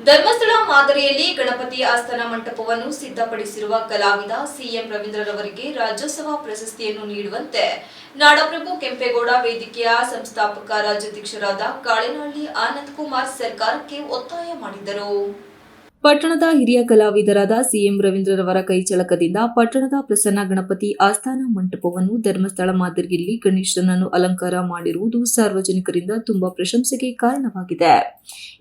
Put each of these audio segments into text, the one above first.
ಧರ್ಮಸ್ಥಳ ಮಾದರಿಯಲ್ಲಿ ಗಣಪತಿ ಆಸ್ಥಾನ ಮಂಟಪವನ್ನು ಸಿದ್ಧಪಡಿಸಿರುವ ಕಲಾವಿದ ಸಿಎಂ ರವೀಂದ್ರರವರಿಗೆ ರಾಜ್ಯೋತ್ಸವ ಪ್ರಶಸ್ತಿಯನ್ನು ನೀಡುವಂತೆ ನಾಡಪ್ರಭು ಕೆಂಪೇಗೌಡ ವೇದಿಕೆಯ ಸಂಸ್ಥಾಪಕ ರಾಜ್ಯಾಧ್ಯಕ್ಷರಾದ ಕಾಳಿನಹಳ್ಳಿ ಆನಂದ್ ಕುಮಾರ್ ಸರ್ಕಾರಕ್ಕೆ ಒತ್ತಾಯ ಮಾಡಿದರು. ಪಟ್ಟಣದ ಹಿರಿಯ ಕಲಾವಿದರಾದ ಸಿಎಂ ರವೀಂದ್ರರವರ ಕೈಚಳಕದಿಂದ ಪಟ್ಟಣದ ಪ್ರಸನ್ನ ಗಣಪತಿ ಆಸ್ಥಾನ ಮಂಟಪವನ್ನು ಧರ್ಮಸ್ಥಳ ಮಾದರಿಯಲ್ಲಿ ಗಣೇಶನನ್ನು ಅಲಂಕಾರ ಮಾಡಿರುವುದು ಸಾರ್ವಜನಿಕರಿಂದ ತುಂಬಾ ಪ್ರಶಂಸೆಗೆ ಕಾರಣವಾಗಿದೆ.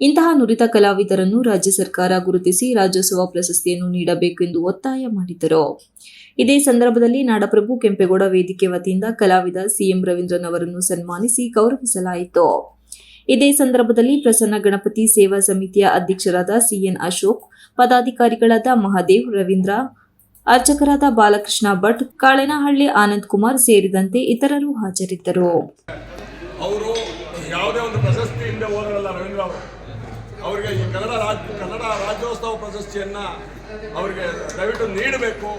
ಇಂತಹ ನುರಿತ ಕಲಾವಿದರನ್ನು ರಾಜ್ಯ ಸರ್ಕಾರ ಗುರುತಿಸಿ ರಾಜ್ಯೋತ್ಸವ ಪ್ರಶಸ್ತಿಯನ್ನು ನೀಡಬೇಕೆಂದು ಒತ್ತಾಯ ಮಾಡಿದರು ಇದೇ ಸಂದರ್ಭದಲ್ಲಿ ನಾಡಪ್ರಭು ಕೆಂಪೇಗೌಡ ವೇದಿಕೆ ವತಿಯಿಂದ ಕಲಾವಿದ ಸಿಎಂ ರವೀಂದ್ರನವರನ್ನು ಸನ್ಮಾನಿಸಿ ಗೌರವಿಸಲಾಯಿತು. ಇದೇ ಸಂದರ್ಭದಲ್ಲಿ ಪ್ರಸನ್ನ ಗಣಪತಿ ಸೇವಾ ಸಮಿತಿಯ ಅಧ್ಯಕ್ಷರಾದ ಸಿಎನ್ ಅಶೋಕ್, ಪದಾಧಿಕಾರಿಗಳಾದ ಮಹಾದೇವ್, ರವೀಂದ್ರ, ಅರ್ಚಕರಾದ ಬಾಲಕೃಷ್ಣ ಭಟ್, ಕಾಳೆನಹಳ್ಳಿ ಆನಂದ್ ಕುಮಾರ್ ಸೇರಿದಂತೆ ಇತರರು ಹಾಜರಿದ್ದರು. ಅವರು ಯಾವುದೇ ಒಂದು ಪ್ರಶಸ್ತಿಯಿಂದ ಹೋದರಲ್ಲ ರವೀಂದ್ರ ಅವರು. ಅವರಿಗೆ ಈ ಕನ್ನಡ ರಾಜ್, ಕನ್ನಡ ರಾಜ್ಯೋತ್ಸವ ಪ್ರಶಸ್ತಿಯನ್ನು ಅವರಿಗೆ ದಯವಿಟ್ಟು ನೀಡಬೇಕು.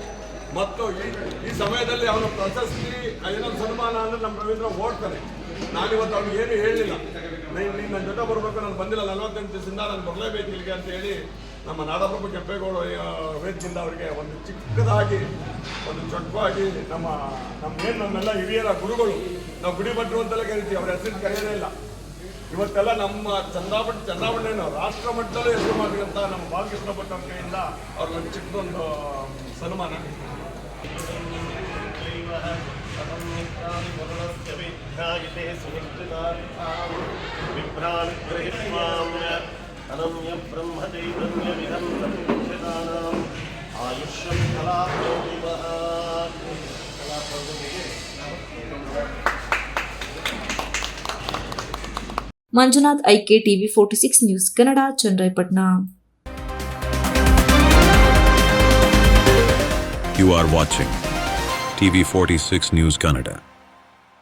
ಮತ್ತು ಈ ಈ ಸಮಯದಲ್ಲಿ ಅವನ ಪ್ರಶಸ್ತಿ ಏನೊಂದು ಸನ್ಮಾನ ಅಂದರೆ ನಮ್ಮ ರವೀಂದ್ರ ಓಡ್ತಾನೆ. ನಾನಿವತ್ತು ಏನು ಹೇಳಲಿಲ್ಲ ನೀನು ನೀನು ನನ್ನ ಜೊತೆ ಬರಬೇಕು, ನಾನು ಬಂದಿಲ್ಲ, ನಲವತ್ತೆಂಟು ದಿವಸದಿಂದ ನಾನು ಬರಲೇಬೇಕು ಇಲ್ಲಿಗೆ ಅಂತ ಹೇಳಿ ನಮ್ಮ ನಾಡಪ್ರಭು ಕೆಂಪೇಗೌಡ ವೇದಿಕೆಯಿಂದ ಅವರಿಗೆ ಒಂದು ಚಿಕ್ಕದಾಗಿ, ಒಂದು ಚೊಕ್ಕವಾಗಿ ನಮ್ಮ ನಮ್ಮ ಏನು ನಮ್ಮೆಲ್ಲ ಹಿರಿಯರ ಗುರುಗಳು, ನಾವು ಗುಡಿ ಭಟ್ರು ಅಂತೆಲ್ಲ ಕರಿತೀವಿ, ಅವ್ರ ಹೆಸರು ಕರೆಯೋದೇ ಇಲ್ಲ. ಇವತ್ತೆಲ್ಲ ನಮ್ಮ ಚಂದ್ರಾಪಟ್ಟ ಚಂದ್ರಾಪಟ್ಟಣ ರಾಷ್ಟ್ರ ಮಟ್ಟದಲ್ಲೂ ಹೆಸರು ಮಾಡಿದಂಥ ನಮ್ಮ ಬಾಲಕೃಷ್ಣ ಭಟ್ ಅವ್ರ ಕೈಯಿಂದ ಅವ್ರಿಗೆ ಒಂದು ಚಿಕ್ಕದೊಂದು, ಸನ್ಮಾನ. विध्यायते सुनिष्ठितार्थां बिभ्राणगृहीत्वां अनन्य ब्रह्मचैतन्यविधं समुच्यतानाम् आयुष्यं कलाप्रोदिवः Manjunath IK TV forty six news Kannada Channarayapatna You are watching TV46 News Kannada.